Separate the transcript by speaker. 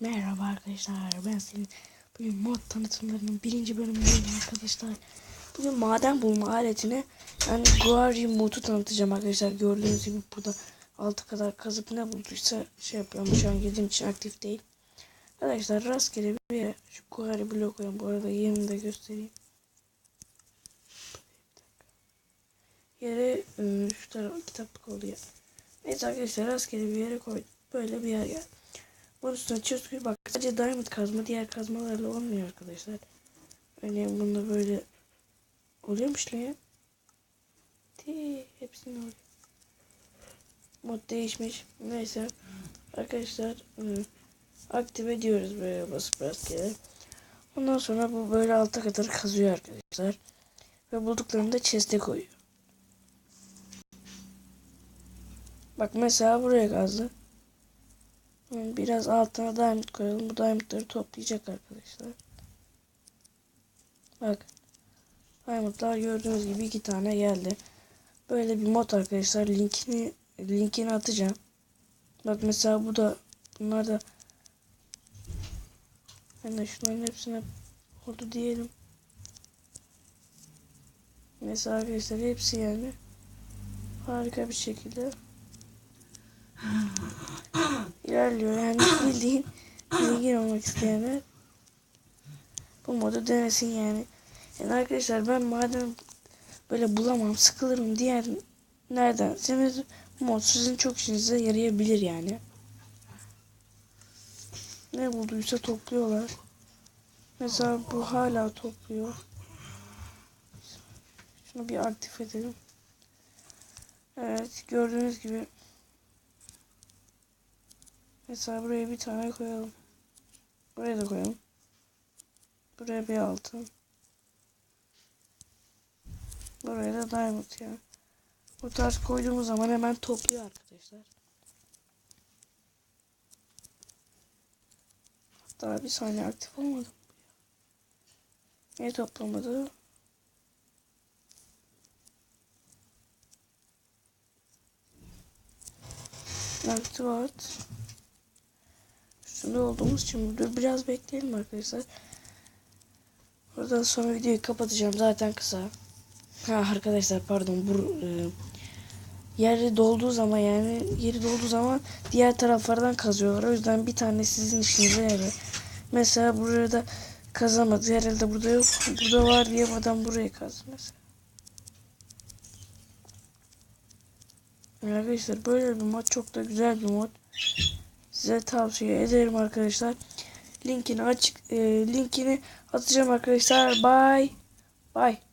Speaker 1: Merhaba arkadaşlar ben senin bugün mod tanıtımlarının birinci bölümündeyim arkadaşlar. Bugün maden bulma aletine yani Guari modu tanıtacağım arkadaşlar. Gördüğünüz gibi burada altı kadar kazıp ne bulduysa şey yapıyorum. Şu an girdiğim için aktif değil. Arkadaşlar rastgele bir yere şu Guari blok koyayım. Bu arada yerini de göstereyim. Yere ıı, şu taraf kitaplık oluyor. Neyse arkadaşlar rastgele bir yere koydum. Böyle bir yer geldi. Bunun üstüne çözgü bak sadece diamond kazma diğer kazmalarla olmuyor arkadaşlar. Örneğin bunda böyle oluyormuş ne ya? Ti hepsinde oluyor. Mod değişmiş. Neyse arkadaşlar ıı, aktive ediyoruz böyle basıp rastgele. Ondan sonra bu böyle alta kadar kazıyor arkadaşlar. Ve bulduklarını da chest'e koyuyor. Bak mesela buraya kazdı. Biraz altına diamond koyalım. Bu diamondları toplayacak arkadaşlar. Bak. Diamondlar gördüğünüz gibi iki tane geldi. Böyle bir mod arkadaşlar. Linkini linkini atacağım. Bak mesela bu da bunlar da de şunların hepsine oldu diyelim. Mesela arkadaşlar hepsi yani harika bir şekilde ilerliyor. Yani bildiğin zengin olmak isteyenler bu modu denesin yani. Yani arkadaşlar ben madem böyle bulamam sıkılırım diğer nereden? Seniz bu mod sizin çok işinize yarayabilir yani. Ne bulduysa topluyorlar. Mesela bu hala topluyor. Şunu bir aktif edelim. Evet gördüğünüz gibi Mesela buraya bir tane koyalım. Buraya da koyalım. Buraya bir altın. Buraya da diamond ya. Bu tarz koyduğumuz zaman hemen topluyor arkadaşlar. Hatta bir saniye aktif olmadı. Niye toplamadı? Aktif at. Üstünde olduğumuz için dur biraz bekleyelim arkadaşlar. Buradan sonra videoyu kapatacağım zaten kısa. Ha arkadaşlar pardon bu e, yeri dolduğu zaman yani yeri dolduğu zaman diğer taraflardan kazıyorlar. O yüzden bir tane sizin işinize yarar. Mesela buraya da kazamadı. Herhalde burada yok. Burada var diye adam buraya kazdı mesela. Arkadaşlar böyle bir mod çok da güzel bir mod. Size tavsiye ederim arkadaşlar. Linkini açık e, linkini atacağım arkadaşlar. Bye. Bye.